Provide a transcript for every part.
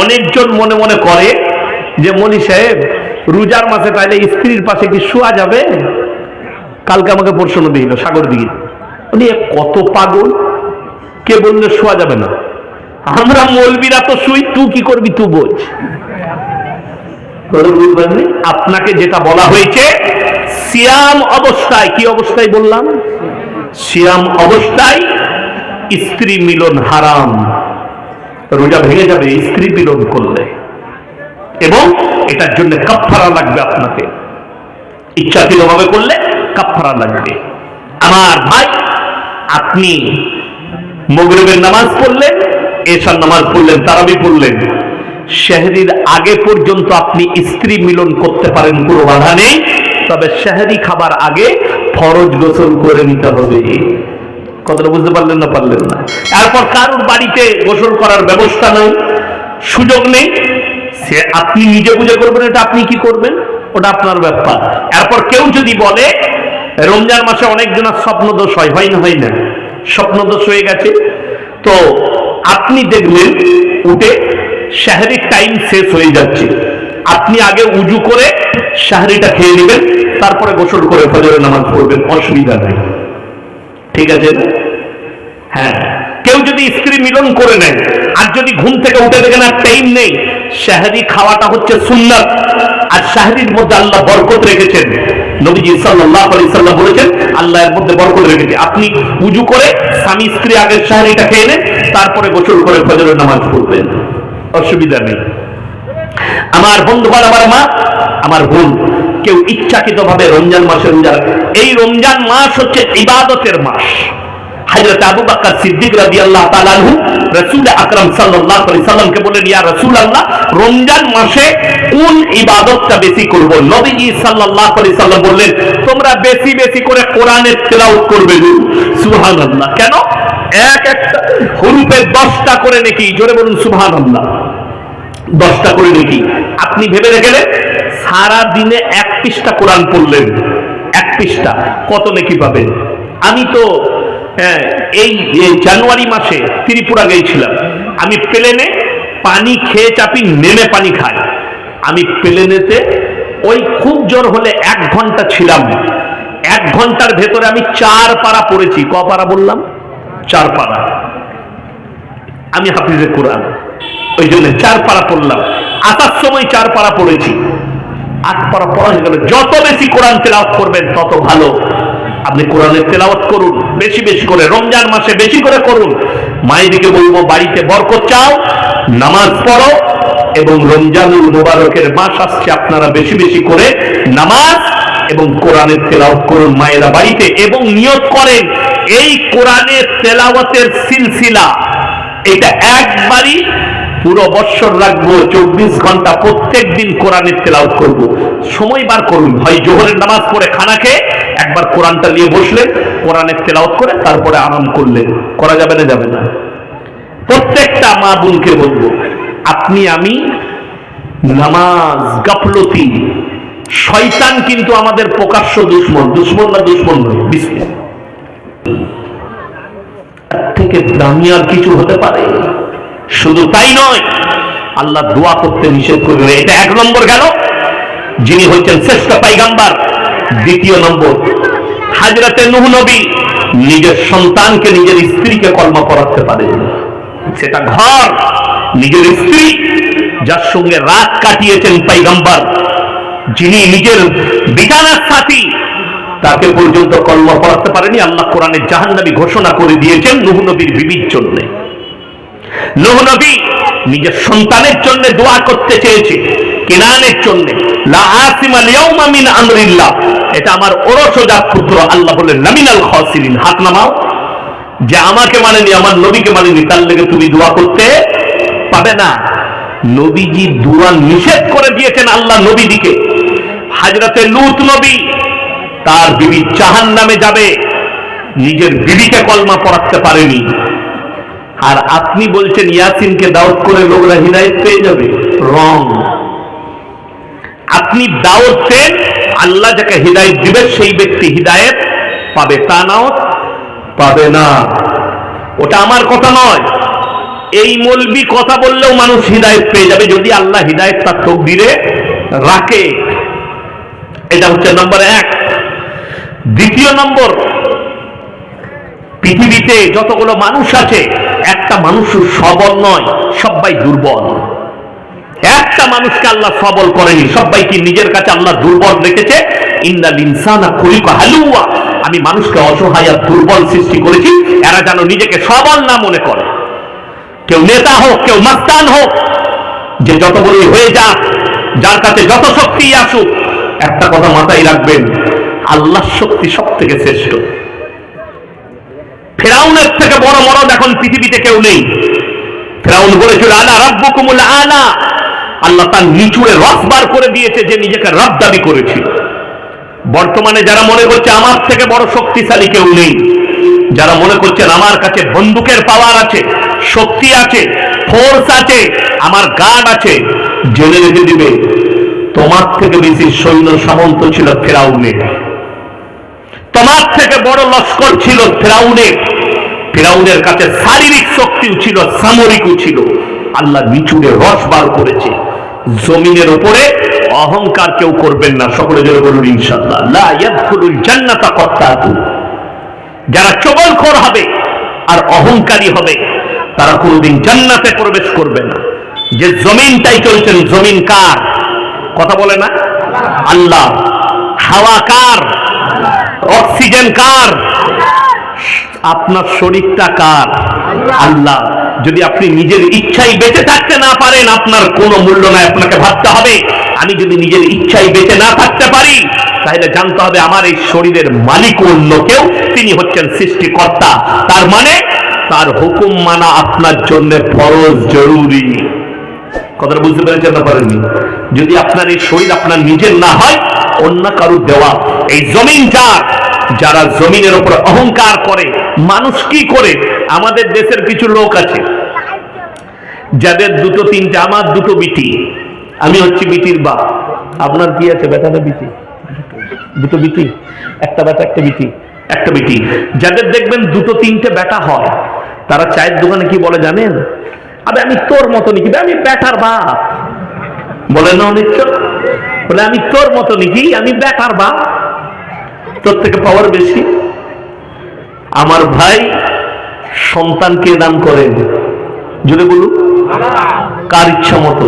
অনেকজন মনে মনে করে যে মনি সাহেব, রোজার মাসে তাইলে স্ত্রীর পাশে কি শোয়া যাবে? কালকে আমাকে প্রশ্ন দিল, সাগর দিকে উনি কত পাগল? কে বললে শোয়া যাবে না? আমরা মলবিরা তো শুই, তুই কি করবি, তুই বোঝ। আপনাকে যেটা বলা হয়েছে, সিয়াম অবস্থায়। কি অবস্থায় বললাম? সিয়াম অবস্থায় স্ত্রী মিলন হারাম। রোজা ভেঙে যাবে স্ত্রী মিলন করলে। এবং এটার জন্য কাফারা লাগবে আপনাকে। ইচ্ছাকৃতভাবে করলে কাফারা লাগবে। আমার ভাই, আপনি মগরবের নামাজ পড়লেন এসার নামাজ পড়লেন, তারাবি পড়লেন। শেহরির আগে পর্যন্ত আপনি স্ত্রী মিলন করতে পারেন, কোনো বাধা নেই। তবে শেহরি খাবার আগে ফরজ গোসল করে নিতে হবে। কথাটা বুঝতে পারলেন না পারলেন না? তারপর কারোর বাড়িতে গোসল করার ব্যবস্থা নাই, সুযোগ নেই। সে আপনি নিজে বুঝে করবেন, এটা আপনি কি করবেন? ওটা আপনার ব্যাপার। এরপর কেউ যদি বলে, রমজান মাসে অনেকজনের স্বপ্ন দোষ হয় হয় না হয় না। স্বপ্ন দোষ হয়ে গেছে। তো আপনি দেখলেন, উঠে শাহরির টাইম শেষ হয়ে যাচ্ছে। আপনি আগে উজু করে শাহরিটা খেয়ে নেবেন, তারপরে গোসল করে ফজরের নামাজ পড়বেন, অসুবিধা নেই। ঠিক আছে? হ্যাঁ। কেউ যদি স্ত্রী মিলন করে নেয়, আর যদি ঘুম থেকে উঠে দেখেন আর টাইম নেই, শাহরি খাওয়াটা হচ্ছে সুন্নাত, আর শাহরির মধ্যে আল্লাহ বরকত রেখেছেন। নবীজি সাল্লাল্লাহু আলাইহি সাল্লাম বলেছেন এর মধ্যে বরকত রেখেছে। আপনি উজু করে স্বামী স্ত্রী আগে শাহরিটা খেয়ে নেন, তারপরে গোসল করে ফজরের নামাজ পড়বেন। অসুবিধা নেই। আমার বন্ধুগণ আমার মা, আমার বোন কেউ ইচ্ছাকৃত ভাবে রমজান মাসে রোজা। এই রমজান মাস হচ্ছে ইবাদতের মাস। হযরত আবু বকর সিদ্দিক রাদিয়াল্লাহু তাআলা আনহু রাসূল আকরাম আলাইহি সাল্লামকে ইয়া রাসূলুল্লাহ, রমজান মাসে কোন ইবাদতটা বেশি করব? নবীজি আলাইহি সাল্লাম বললেন, তোমরা বেশি বেশি করে কোরআনের তেলাওয়াত করবে সুবহানাল্লাহ। কেন? এক একটা হরুপে দশটা করে নাকি। জোরে বলুন, সুবহানাল্লাহ। দশটা করে নাকি আপনি ভেবে দেখেলেন সারা দিনে এক পৃষ্ঠা কোরআন পড়লেন। এক পৃষ্ঠা। কত নাকি পাবেন? আমি তো হ্যাঁ, এই জানুয়ারি মাসে ত্রিপুরা গিয়েছিলাম আমি প্লেনে পানি খেয়ে চাপি নেমে পানি খাই। আমি প্লেনেতে ওই খুব জোর হলে এক ঘণ্টা ছিলাম। এক ঘণ্টার ভেতরে আমি চার পারা পড়েছি। ক পারা বললাম? চার পারা। আমি হাফিজে কোরআন। ওই জন্য চার পারা পড়লাম। আসার সময় চার পারা পড়েছি। আট পারা পড়া হয়ে গেল। যত বেশি কোরআন তেলাওয়াত করবেন, তত ভালো। আপনি কোরআনের তেলাওয়াত করুন, বেশি বেশি করে, রমজান মাসে বেশি করে করুন। মায়েদিকে বলব, বাড়িতে বরকত চাও, নামাজ পড়ো এবং রমজানুল মুবারকের মাস আসছে আপনারা বেশি বেশি করে নামাজ এবং কোরআনের তেলাওয়াত করুন। মায়েরা বাড়িতে এবং নিয়োগ করেন, এই কোরআনের তেলাওয়াতের সিলসিলা। এটা একবারই পুরো বৎসর রাখব, চব্বিশ ঘণ্টা প্রত্যেক দিন কোরআনের তেলাওয়াত করব। সময় বার করুন। হয় জোহরের নামাজ পড়ে খানা খেয়ে একবার কোরআনটা নিয়ে বসলেন, কোরআনের তেলাওয়াত করে তারপরে আরাম করলেন। করা যাবে না যাবে না। প্রত্যেকটা মা বোনকে বলব, আপনি, আমি নামাজ, গাফলতি, শয়তান কিন্তু আমাদের প্রকাশ্য দুশ্মন। দুশ্মন না দুশ্মন থেকে দামি আর কিছু হতে পারে? শুধু তাই নয়, আল্লাহ দোয়া করতে নিষেধ করবে এটা এক নম্বর গেল। যিনি হচ্ছেন শ্রেষ্ঠ পাইগাম্বার, দ্বিতীয় নম্বর, হাজরাতে নুহ নবী নিজের সন্তানকে নিজের স্ত্রীকে কর্ম করাতে পারে সেটা ঘর, নিজের স্ত্রী, যার সঙ্গে রাত কাটিয়েছেন পাইগাম্বার, যিনি নিজের বিটানার সাথী তাকে পর্যন্ত কর্ম করাতে পারেনি। আল্লাহ কোরআনে জাহান্নাবী ঘোষণা করে দিয়েছেন, নুহ নবীর বিবির জন্য নুহ নবী নিজের সন্তানের জন্য দোয়া করতে চেয়েছে কিনানের জন্য। এটা আমার ওরসজাত পুত্র, আল্লাহ খাসিরিন, হাত নামাও। যে আমাকে মানেনি, আমার নবীকে মানেনি, তার লেগে তুমি দোয়া করতে পাবে না। নবীজি দোয়া নিষেধ করে দিয়েছেন আল্লাহ নবীদিকে হাজরাতে লুত নবী তার বিবি চাহান নামে যাবে, নিজের বিবিকে কলমা পড়াতে পারেনি। আর আপনি বলছেন ইয়াসিনকে দাওয়াত করে লোকরা হৃদায়ত পেয়ে যাবে? রং আপনি দাওয়াত দেন, আল্লাহ যাকে হৃদায়ত দিবে, সেই ব্যক্তি হৃদায়ত পাবে। তা নাও পাবে না। ওটা আমার কথা নয়। এই মলবি কথা বললেও মানুষ হৃদায়ত পেয়ে যাবে যদি আল্লাহ হৃদায়ত তার তকদিরে রাখে। এটা হচ্ছে নম্বর এক। দ্বিতীয় নম্বর, পৃথিবীতে যতগুলো মানুষ আছে একটা মানুষ সবল নয় সবাই দুর্বল। একটা মানুষকে আল্লাহ সবল করেনি সবাইকে নিজের কাছে আল্লাহ দুর্বল রেখেছে? ইন্দাল ইনসানা আমি মানুষকে অসহায় আর দুর্বল সৃষ্টি করেছি, এরা যেন নিজেকে সবল না মনে করে। কেউ নেতা হোক, কেউ মাস্তান হোক, যে যত বড়ই হয়ে যাক, যার কাছে যত শক্তি আসুক, একটা কথা মাথায় রাখবেন আল্লাহ শক্তি সব থেকে শ্রেষ্ঠ। ফেরাউনের থেকে বড় মরদ এখন পৃথিবীতে কেউ নেই। ফেরাউন বলেছিল, আলা রাব্বুকুমুল আলা। আল্লাহ তার নিচুড়ে রস বার করে দিয়েছে যে নিজেকে রব দাবি করেছিল বর্তমানে যারা মনে করছে আমার থেকে বড় শক্তিশালী কেউ নেই, যারা মনে করছেন আমার কাছে বন্দুকের পাওয়ার আছে, শক্তি আছে ফোর্স আছে, আমার গার্ড আছে, জেনে রেখে দিবে, তোমার থেকে বেশি সৈন্য সামন্ত ছিল ফেরাউনের। তোমার থেকে বড় লস্কর ছিল ফেরাউনের। ফেরাউনের কাছে শারীরিক শক্তিও ছিল, সামরিকও ছিল। আল্লাহ নিচুড়ে রস বার করেছে। জমিনের উপরে অহংকার কেউ করবেন না। সকলে জন্য বলুন ইনশাল্লাহ জান্নাতা কত্তাতু। যারা চবলখোর হবে আর অহংকারী হবে, তারা কোনোদিন জান্নাতে প্রবেশ করবে না। যে জমিনটাই চলছেন, জমিন কার? কথা বলে না? আল্লাহ। হাওয়া কার? অক্সিজেন কার? আপনার শরীরটা কার? আল্লাহ, যদি আপনি নিজের ইচ্ছাই বেঁচে থাকতে না পারেন, আপনার কোনো মূল্য নাই, আপনাকে ভাবতে হবে। আমি যদি নিজের ইচ্ছাই বেঁচে না থাকতে পারি, তাহলে জানতে হবে আমার এই শরীরের মালিক অন্য কেউ, তিনি হচ্ছেন সৃষ্টিকর্তা। তার মানে তার হুকুম মানা আপনার জন্য ফরজ, জরুরি। কথাটা বুঝতে পেরেছেন না পারেননি? যদি আপনার এই শরীর আপনার নিজের না হয়, অন্য কারুর দেওয়া, এই জমিন যার যারা জমিনের উপর অহংকার করে মানুষ কি করে? আমাদের দেশের কিছু লোক আছে যাদের দুটো তিনটে আমার দুটো বিটি আমি হচ্ছি বিটির বাপ। আপনার কি আছে? বেটাটা বিটি? দুটো বিটি একটা বেটা একটা বিটি একটা বিটি। যাদের দেখবেন দুটো তিনটে বেটা হয় তারা চায়ের দোকানে কি বলে জানেন? আবে আমি তোর মতো নাকি বে, আমি বেটার বাপ। বলে না অনেক চোখ? বলে আমি তোর মতো নাকি আমি বেটার বাপ। তোর থেকে পাওয়ার বেশি। আমার ভাই সন্তানকে দান করেন জুড়ে বলুন। কার ইচ্ছা মতো?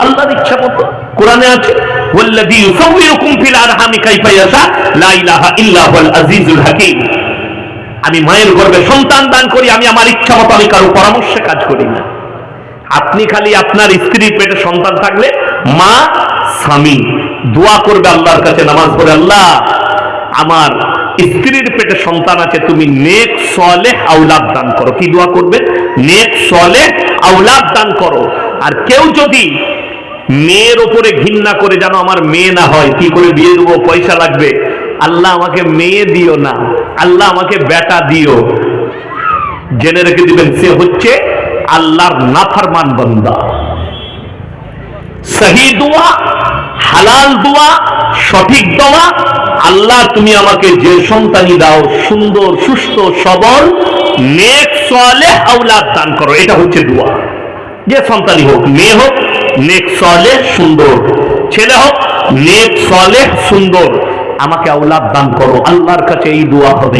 আল্লাহর ইচ্ছা মতো। কোরআনে আছে আমি মায়ের সন্তান দান করি, আমি আমার ইচ্ছা মতো আমি কারও পরামর্শে কাজ করি না। আপনি খালি আপনার স্ত্রীর পেটে সন্তান থাকলে মা, স্বামী, দোয়া করবে আল্লাহর কাছে, নামাজ পড়ে আল্লাহ আমার স্ত্রীর পেটে সন্তান আছে, তুমি নেক, সলে আউলাদ দান করো। কি দোয়া করবে? নেক, সলে আউলাদ দান করো। আর কেউ যদি মেয়ের ওপরে ঘৃণা করে যেন আমার মেয়ে না হয়, কি করে বিয়ে দেবো? পয়সা লাগবে। আল্লাহ আমাকে মেয়ে দিও না। আল্লাহ আমাকে বেটা দিও। জেনে রেখে দিবেন, সে হচ্ছে আল্লাহর নাফরমান বান্দা। সহি দোয়া, হালাল দোয়া সঠিক দোয়া আল্লাহ, তুমি আমাকে যে সন্তানই দাও, সুন্দর, সুস্থ, সবল, নেক সলে আউলাদ দান করো। এটা হচ্ছে দোয়া। যে সন্তানই হোক, মেয়ে হোক, নেক সলে সুন্দর। ছেলে হোক, নেক সলে সুন্দর। আমাকে আউলাদ দান করো। আল্লাহর কাছে এই দোয়া হবে।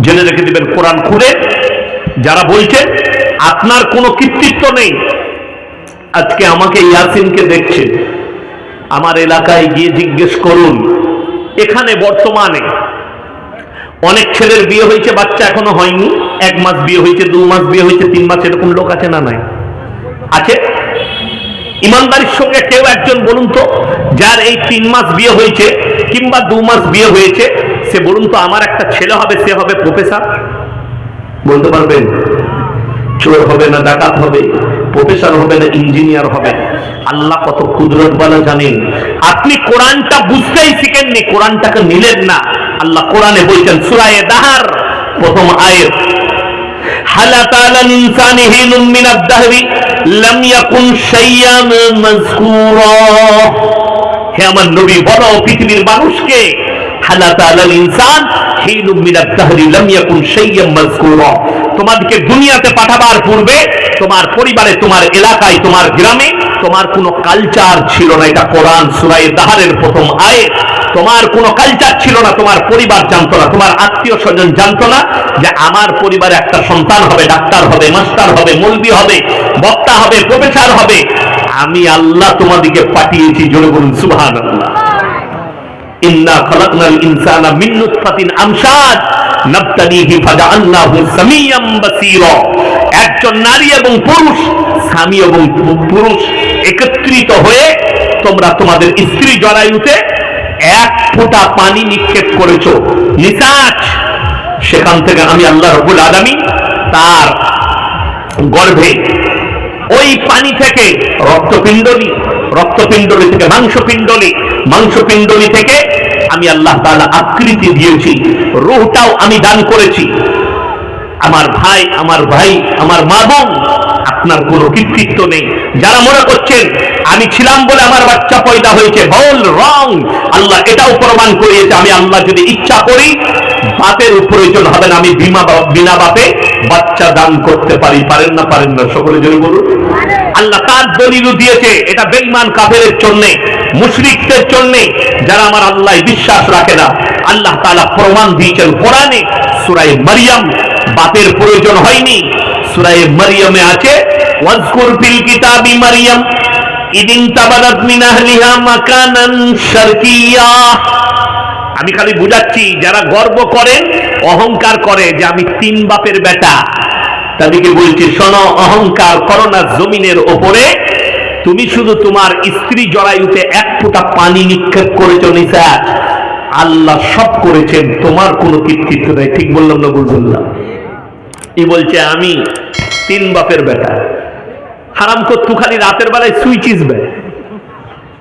জেনে রেখে দেবেন, কোরআন খুলে। যারা বলছে আপনার কোনো কৃতিত্ব নেই। আজকে আমাকে ইয়াসিনকে দেখছে আমার এলাকায় গিয়ে জিজ্ঞেস করুন। এখানে বর্তমানে অনেক ছেলের বিয়ে হয়েছে, বাচ্চা এখনও হয়নি। এক মাস বিয়ে হয়েছে, দু মাস বিয়ে হয়েছে, তিন মাস, এরকম লোক আছে না নাই? আছে? ইমানদারির সঙ্গে কেউ একজন বলুন তো, যার এই তিন মাস বিয়ে হয়েছে কিংবা দু মাস বিয়ে হয়েছে, সে বলুন তো, আমার একটা ছেলে হবে, সে হবে প্রফেসর বলতে পারবেন? চোর হবে না ডাকাত হবে, প্রফেসর হবে না ইঞ্জিনিয়ার হবে। আল্লাহ কত কুদরত বলা জানেন। আপনি কোরআনটা বুঝতেই শিখেননি, কোরআনটাকে নিলেন না। আল্লাহ কোরআনে বলছেন সুরায়ে দাহার, প্রথম পৃথিবীর মানুষকে তোমাদেরকে দুনিয়াতে পাঠাবার পূর্বে তোমার পরিবারে, তোমার এলাকায়, তোমার গ্রামে তোমার কোনো কালচার ছিল না। এটা কোরআন সুরাই দাহারের প্রথম আয়ে তোমার কোনো কালচার ছিল না, তোমার পরিবার জানতো না, তোমার আত্মীয় স্বজন জানতো না যে আমার পরিবারে একটা সন্তান হবে, ডাক্তার হবে, মাস্টার হবে মলবি হবে, বক্তা হবে, প্রফেসর হবে। আমি আল্লাহ তোমাদিকে পাঠিয়েছি, জোরে বলুন সুবহান আল্লাহ ইন্না খলাকনাল ইনসানা মিন নুতফাতিন আমশাজ একজন নারী এবং পুরুষ, স্বামী এবং পুরুষ একত্রিত হয়ে তোমরা তোমাদের স্ত্রী জরায়ুতে এক ফোঁটা পানি নিক্ষেপ করেছ। নিসাচ সেখান থেকে আমি আল্লাহ রবুল তার গর্ভে ওই পানি থেকে রক্তপিণ্ডলি রক্তপিণ্ডলি থেকে মাংসপিণ্ডলি মাংসপিণ্ডলি থেকে আমি আল্লাহ তাআলা আকৃতি দিয়েছি, রূহটাও আমি দান করেছি। আমার ভাই আমার ভাই, আমার মা বোন, আপনার কোনো কৃতিত্ব নেই। যারা মনে করছেন, আমি ছিলাম বলে আমার বাচ্চা পয়দা হয়েছে ভুল রং, আল্লাহ এটাও প্রমাণ করিয়েছে, আমি আল্লাহ যদি ইচ্ছা করি, বাপের প্রয়োজন হবে না, আমি বিমা বিনা বাপে বাচ্চা দান করতে পারি। পারেন না পারেন না, সকলে যদি বলুন। আল্লাহ তার দলিলও দিয়েছে, এটা বেঈমান কাফেরের জন্যে, মুশরিকদের জন্য যারা আমার আল্লাহ বিশ্বাস রাখে না, আল্লাহ তাআলা প্রমাণ দিয়েছেন কোরআনে, সূরায়ে মারিয়াম বাপের প্রয়োজন হয়নি। সূরায়ে মারিয়ামে আছে মারিয়াম আমি খালি বুঝাচ্ছি, যারা গর্ব করেন অহংকার করে যে আমি তিন বাপের বেটা, তাদেরকে বলছি, শোনো, অহংকার করো না জমিনের ওপরে তুমি শুধু তোমার স্ত্রী জরায়ুতে এক ফোঁটা পানি নিক্ষেপ করেছ নিসা। আল্লাহ সব করেছেন, তোমার কোনো কৃতিত্ব নেই। ঠিক বললাম না, ভুল বললাম? ই বলছে, আমি তিন বাপের বেটা। হারাম করতু খালি রাতের বেলায় সুইচিস বে।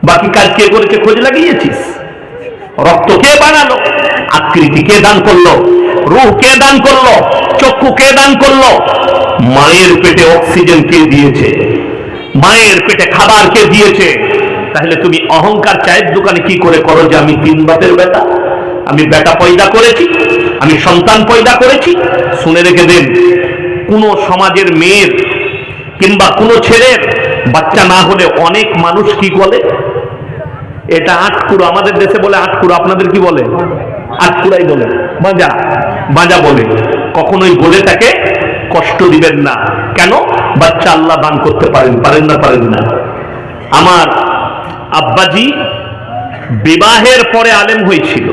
বাকি কাজ কে করেছে খোঁজ লাগিয়েছিস? রক্ত কে বানালো? আকৃতি কে দান করল? রূহ কে দান করল? চক্ষু কে দান করল? মায়ের পেটে অক্সিজেন কে দিয়েছে? মায়ের পেটে খাবার কে দিয়েছে? তাহলে তুমি অহংকার চায়ের দোকানে কি করে করো যে আমি তিন বাপের বেটা? আমি বেটা পয়দা করেছি, আমি সন্তান পয়দা করেছি। শুনে রেখে দেন, কোন সমাজের মেয়ের কিংবা কোনো ছেলের বাচ্চা না হলে অনেক মানুষ কি বলে? এটা আটকুড়ো, আমাদের দেশে বলে আটকুড়ো, আপনাদের কি বলে? আটকুড়াই বলে। বাজা বাজা বলে। কখনোই বলে তাকে কষ্ট দিবেন না। কেন? বাচ্চা আল্লাহ দান করতে পারেন পারেন না পারেন না। আমার আব্বাজি বিবাহের পরে আলেম হয়েছিল।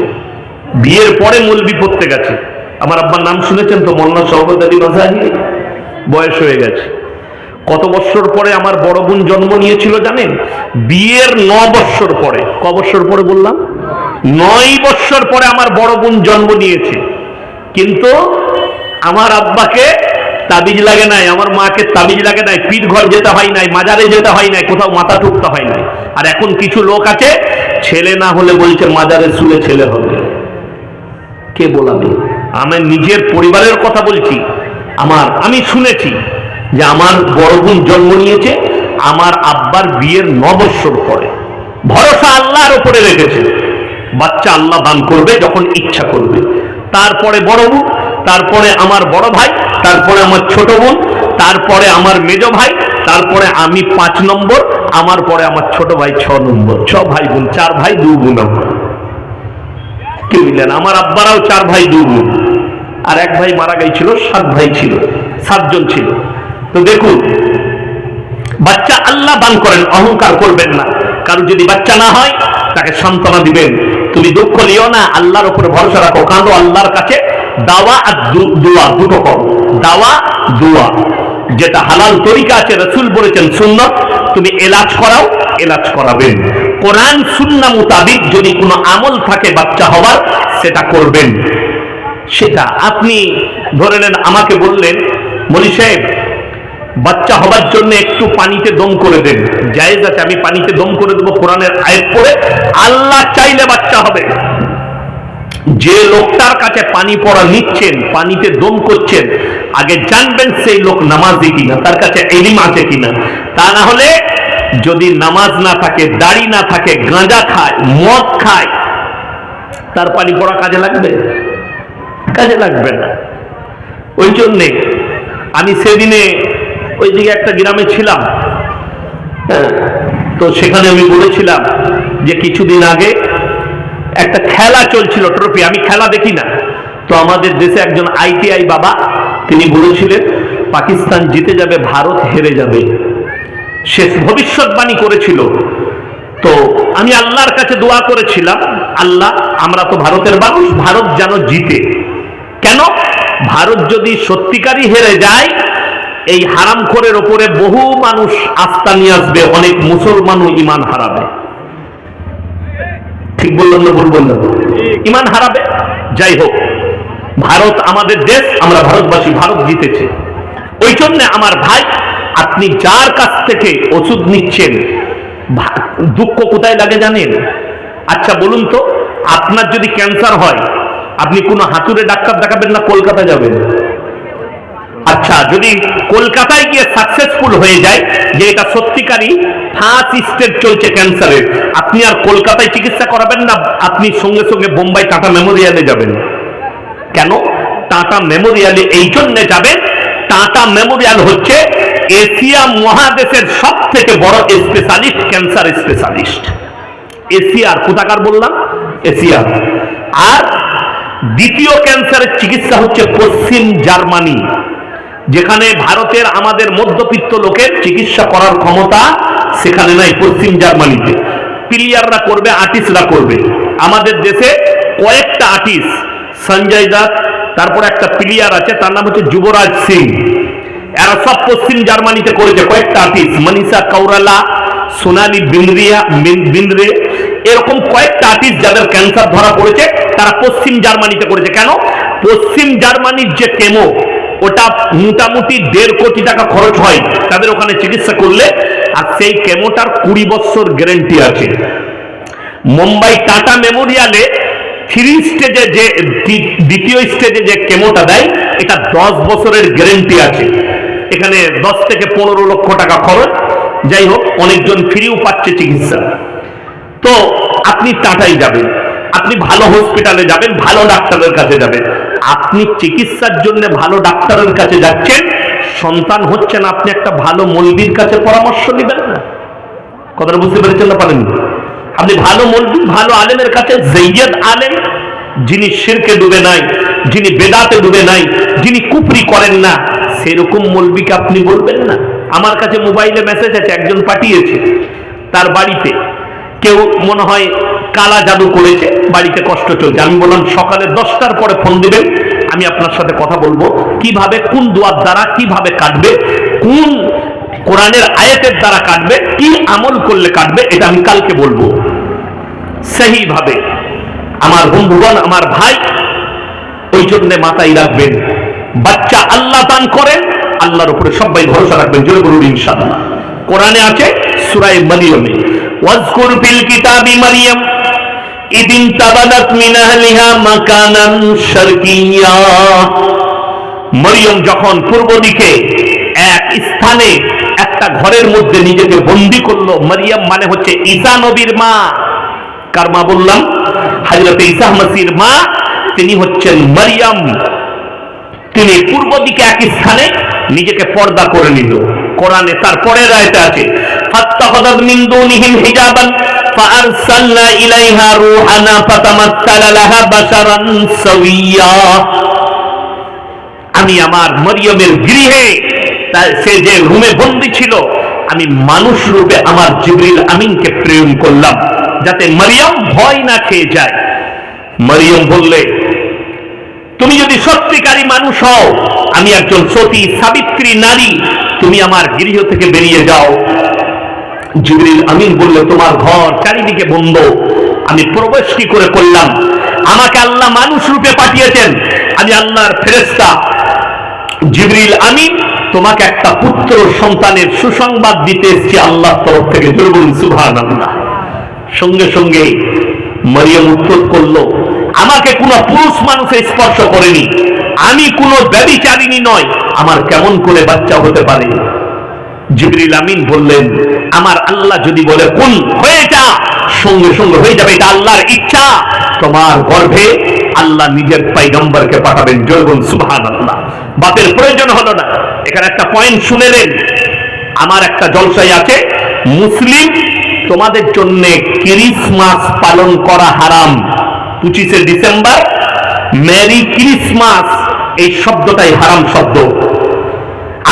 বিয়ের পরে মূলবি পড়তে গেছে। আমার আব্বার নাম শুনেছেন তো মোল্লা সহবত আলী মাঝাহি বয়স হয়ে গেছে। কত বৎসর পরে আমার বড় বোন জন্ম নিয়েছিল জানেন? বিয়ের ন বৎসর পরে। ক বৎসর পরে বললাম? নয় বৎসর পরে আমার বড় বোন জন্ম নিয়েছে। কিন্তু আমার আব্বাকে তাবিজ লাগে নাই, আমার মাকে তাবিজ লাগে নাই পিঠ ঘর যেতে হয় নাই, মাজারে যেতে হয় নাই, কোথাও মাথা ঠুকতে হয় নাই। আর এখন কিছু লোক আছে, ছেলে না হলে বলছে মাজারে শুলে ছেলে হবে। কে বলাবে? আমি নিজের পরিবারের কথা বলছি। আমার, আমি শুনেছি যে আমার বড় বোন জন্ম নিয়েছে, আমার আব্বার বিয়ের নবৎসর পরে। ভরসা আল্লাহর উপরে রেখেছে। বাচ্চা আল্লাহ দান করবে যখন ইচ্ছা করবে। তারপরে বড় বোন তারপরে আমার বড় ভাই, তারপরে আমার ছোট বোন, তারপরে আমার মেজ ভাই, তারপরে আমি পাঁচ নম্বর, আমার পরে আমার ছোট ভাই ছ নম্বর। ছ ভাই বোন, চার ভাই দু বোন আমার। বুঝলেন আমার আব্বারাও চার ভাই দু বোন। আর এক ভাই মারা গেছিল, সাত ভাই ছিল, সাতজন ছিল। তো দেখুন, বাচ্চা আল্লাহ দান করেন, অহংকার করবেন না। কারও যদি বাচ্চা না হয়, তাকে সান্ত্বনা দিবেন। তুমি দুঃখ নিও না, আল্লাহর উপরে ভরসা রাখো। কাঁদো আল্লাহর কাছে দাওয়া আর দোয়া, দুটো করো দাওয়া, দোয়া। যেটা হালাল তরিকা আছে, রসুল বলেছেন সুন্নত, তুমি এলাজ করাও, এলাজ করাবেন কোরআন, সুন্না মোতাবিক যদি কোনো আমল থাকে বাচ্চা হওয়ার সেটা করবেন। সেটা আপনি ধরে নেন, আমাকে বললেন, মলি সাহেব, বাচ্চা হবার জন্য একটু পানিতে দম করে দেন। জায়েজ আছে, আমি পানিতে দম করে দেবো কোরআনের আয়াত পড়ে। আল্লাহ চাইলে বাচ্চা হবে। যে লোকটার কাছে পানি পড়া নিচ্ছেন পানিতে দম করছেন আগে জানবেন সেই লোক নামাজি কিনা তার কাছে এলিম আছে কিনা। তা না হলে যদি নামাজ না থাকে দাড়ি না থাকে গাঁজা খায় মদ খায় তার পানি পড়া কাজে লাগবে? কাজে লাগবে না। ওই জন্যে আমি সেদিনে ওইদিকে একটা গ্রামে ছিলাম। হ্যাঁ, তো সেখানে আমি বলেছিলাম যে কিছুদিন আগে একটা খেলা চলছিল ট্রফি আমি খেলা দেখি না। তো আমাদের দেশে একজন আইটিআই বাবা, তিনি বলেছিলেন, পাকিস্তান জিতে যাবে, ভারত হেরে যাবে। শেষ ভবিষ্যৎবাণী করেছিল। তো আমি আল্লাহর কাছে দোয়া করেছিলাম, আল্লাহ, আমরা তো ভারতের মানুষ, ভারত যেন জিতে। কেন? ভারত যদি সত্যিকারই হেরে যায়, এই হারামখোরের ওপরে বহু মানুষ আস্থা নিয়ে আসবে, অনেক মুসলমানও ইমান হারাবে। ঠিক বললাম না ভুল বললাম? ইমান হারাবে? যাই হোক ভারত আমাদের দেশ আমরা ভারতবাসী ভারত জিতেছে। ওই জন্য আমার ভাই আপনি যার কাছ থেকে ওষুধ নিচ্ছেন দুঃখ কোথায় লাগে জানেন? আচ্ছা বলুন তো আপনার যদি ক্যান্সার হয় আপনি কোনো হাতুড়ে ডাক্তার দেখাবেন না কলকাতা যাবেন? আচ্ছা যদি কলকাতায় গিয়ে সাকসেসফুল হয়ে যায়, যে এটা সত্যিকারই ফার্স্ট স্টেজ চলছে ক্যান্সারের আপনি আর কলকাতায় চিকিৎসা করাবেন না, আপনি সঙ্গে সঙ্গে বোম্বাই টাটা মেমোরিয়ালে যাবেন। কেন? টাটা মেমোরিয়ালে এই জন্যে যাবেন, টাটা মেমোরিয়াল হচ্ছে এশিয়া মহাদেশের সব থেকে বড় স্পেশালিস্ট ক্যান্সার স্পেশালিস্ট এশিয়ার কোথাকার বললাম? এশিয়ার আর দ্বিতীয় ক্যান্সারের চিকিৎসা হচ্ছে পশ্চিম জার্মানি। যেখানে ভারতের আমাদের মধ্যবিত্ত লোকের চিকিৎসা করার ক্ষমতা সেখানে নাই, পশ্চিম জার্মানিতে। প্লেয়াররা করবে, আর্টিস্টরা করবে। আমাদের দেশে কয়েকটা আর্টিস্ট, সঞ্জয় দাস, তারপর একটা প্লেয়ার আছে, তার নাম হচ্ছে যুবরাজ সিং। এরা সব পশ্চিম জার্মানিতে করেছে, কয়েকটা আর্টিস্ট, মনীষা কৌরালা সোনালি বিন্দ্রিয়া বিন্দ্রে। এরকম কয়েকটা আর্টিস্ট যাদের ক্যান্সার ধরা পড়েছে, তারা পশ্চিম জার্মানিতে করেছে। কেন? পশ্চিম জার্মানির যে কেমো ওটা মোটামুটি দেড় কোটি টাকা খরচ হয়। তাদের ওখানে চিকিৎসা করলে, আর সেই কেমোটার কুড়ি বছর গ্যারেন্টি আছে। মুম্বাই টাটা মেমোরিয়ালে থ্রি স্টেজে যে দ্বিতীয় স্টেজে যে কেমোটা দেয়, এটা দশ বছরের গ্যারেন্টি আছে। এখানে দশ থেকে পনেরো লক্ষ টাকা খরচ। যাই হোক, অনেকজন ফ্রিও পাচ্ছে চিকিৎসা। তো আপনি টাটাই যাবেন। আপনি ভালো হসপিটালে যাবেন, ভালো ডাক্তারের কাছে যাবেন। আপনি চিকিৎসার জন্য ভালো ডাক্তারের কাছে যাচ্ছেন, সন্তান হচ্ছে না আপনি একটা ভালো মলবির কাছে পরামর্শ নেবেন না। কথাটা বুঝতে পেরেছেন না পারেন আপনি ভালো মলবি, ভালো আলেমের কাছে জৈয়দ আলেম, যিনি শিরকে ডুবে নাই, যিনি বেদাতে ডুবে নাই, যিনি কুপরি করেন না, সেরকম মলবিকে আপনি বলবেন না। আমার কাছে মোবাইলে মেসেজ আছে, একজন পাঠিয়েছে, তার বাড়িতে। কেউ মনে হয় কালা জাদু করেছে, বাড়িতে কষ্ট চলছে। আমি বললাম, সকালে দশটার পরে ফোন দিবেন, আমি আপনার সাথে কথা বলব। কীভাবে, কোন দোয়ার দ্বারা কীভাবে কাটবে, কোন কোরআনের আয়াতের দ্বারা কাটবে, কি আমল করলে কাটবে, এটা আমি কালকে বলব। সেই ভাবে আমার বন্ধুগণ, আমার ভাই, ওই জন্য মাথায় রাখবেন, বাচ্চা আল্লাহ দান করেন, আল্লাহর উপরে সবাই ভরসা রাখবেন, জোরে বলুন ইনশাআল্লাহ। কোরআনে আছে সূরায়ে মারিয়ামে, ওয়াজকুর ফিল কিতাবি মারিয়াম ইদিন তাবাদাত মিন আহলিহা মাকানান শারকিয়্যা মরিয়ম যখন পূর্ব দিকে এক স্থানে একটা ঘরের মধ্যে নিজেকে বন্দি করল, মরিয়ম মানে হচ্ছে ঈসা নবীর মা। কার মা বললাম? হযরত ঈসা মাসির মা, তিনি হচ্ছেন মরিয়ম। তিনি পূর্ব দিকে এক স্থানে নিজেকে পর্দা করে নিল। কোরআনে তারপরে রায়তে আছে, ফাত্তাখাযাত মিন হিজাবান ফাআরসালনা ইলাইহা রূহানা ফাতামাত্তালা লাহা বাশারান সাওয়্যা। আমি আমার মরিয়মের গৃহে সে যে রুমে বন্দি ছিল, আমি মানুষ রূপে আমার জিবরিল আমিনকে প্রেরণ করলাম, যাতে মরিয়ম ভয় না খেয়ে যায়। মরিয়ম বললে, তুমি যদি সত্যিকারী মানুষ হও, আমি একজন সতী সাবিত্রী নারী, তুমি আমার গৃহ থেকে বেরিয়ে যাও। জিবরিল আমিন বললে, তোমার ঘর চারিদিকে বন্ধ। আমি প্রবেশ কি করে করলাম? আমাকে আল্লাহ মানুষ রূপে পাঠিয়েছেন। আমি আল্লাহর ফেরেস্তা জিবরিল আমিন, তোমাকে একটা পুত্র সন্তানের সুসংবাদ দিতে এসেছি আল্লাহর তরফ থেকে। দুর্বল সুভান আল্লাহ সঙ্গে সঙ্গে মরিয়ম উত্তর করল, আমাকে কোনো পুরুষ মানুষে স্পর্শ করেনি। আমি কোনো ব্যবিচারিণী নয়। আমার কেমন করে বাচ্চা হতে পারে? জিবরিল আমিন বললেন, আমার আল্লাহ যদি বলে কোন হয়ে যা, সঙ্গে সঙ্গে হয়ে যাবে, এটা আল্লাহর ইচ্ছা। তোমার গর্ভে আল্লাহ নিজের পাইগম্বরকে পাঠাবেন জয়গুন সুবহান আল্লাহ বাপের প্রয়োজন হলো না। এখানে একটা পয়েন্ট শুনে নেন আমার একটা জলসাই আছে, মুসলিম, তোমাদের জন্য ক্রিসমাস পালন করা হারাম। পঁচিশে ডিসেম্বর, মেরি ক্রিসমাস। এই শব্দটাই হারাম শব্দ।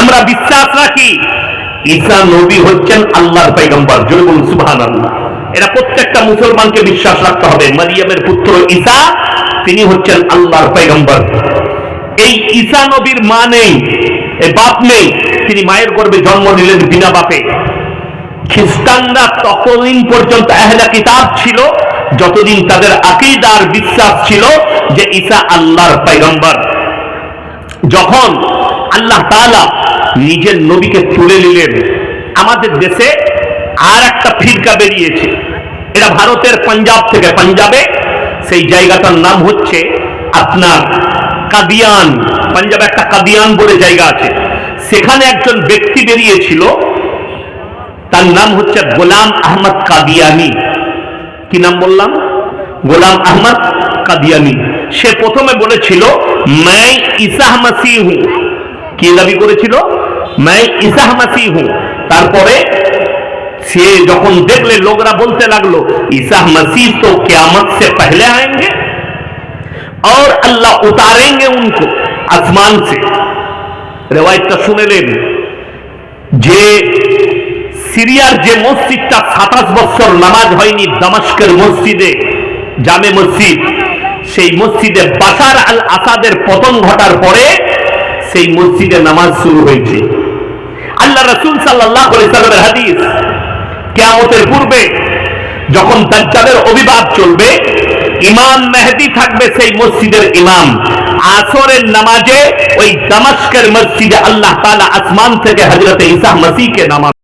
আমরা বিশ্বাস রাখি ঈসা নবী হচ্ছেন আল্লাহর পয়গম্বর। জোরে বলুন, সুবহানাল্লাহ। এটা প্রত্যেকটা মুসলমানকে বিশ্বাস রাখতে হবে। মারিয়ামের পুত্র ঈসা, তিনি হচ্ছেন আল্লাহর পয়গম্বর। এই ঈসা নবীর মা নেই বাপ নেই, তিনি মায়ের গর্ভে জন্ম নিলেন বিনা বাপে। খ্রিস্টানরা ততদিন পর্যন্ত আহলা কিতাব ছিল, যতদিন তাদের আকিদার বিশ্বাস ছিল যে ঈসা আল্লাহর পয়গম্বর। যখন আল্লাহ তাআলা নিজের নবীকে তুলে নিলেন। আমাদের দেশে আর একটা ফিরকা বেরিয়েছে। এটা ভারতের পাঞ্জাব থেকে, পাঞ্জাবে। সেই জায়গাটার নাম হচ্ছে আপনার কাদিয়ান। পাঞ্জাবে একটা কাদিয়ান বলে জায়গা আছে। সেখানে একজন ব্যক্তি বেরিয়েছিল। তার নাম হচ্ছে গোলাম আহমদ কাদিয়ানি। কি নাম বললাম? গোলাম আহমদ কাদিয়ানি। সে প্রথমে বলেছিল, মাই ইসাহ মাসি কি দাবি করেছিল? मैं ইসাহ মাসি হুঁ তারপরে সে যখন দেখলে লোকরা বলতে লাগলো ইসাহ मसीह तो क्यामत से पहले आएंगे और अल्लाह उतारेंगे उनको आसमान से রেওয়ায়তটা শুনেলেন যে সিরিয়ার যে মসজিদটা সাতাশ বছর নামাজ হয়নি দামাস্কের মসজিদে জামে মসজিদ সেই মসজিদে বাশার আল আসাদের পতন ঘটার পরে সেই মসজিদে নামাজ শুরু হয়েছে আল্লাহ রসুল সাল্লাহ হাদিস কেয়ামতের পূর্বে যখন দাজ্জালের অভিবাদ চলবে, ইমাম মেহেদি থাকবে সেই মসজিদের ইমাম। আসরের নামাজে ওই দামাস্কের মসজিদে আল্লাহ তালা আসমান থেকে হজরত ইসা মসিকে নামাজ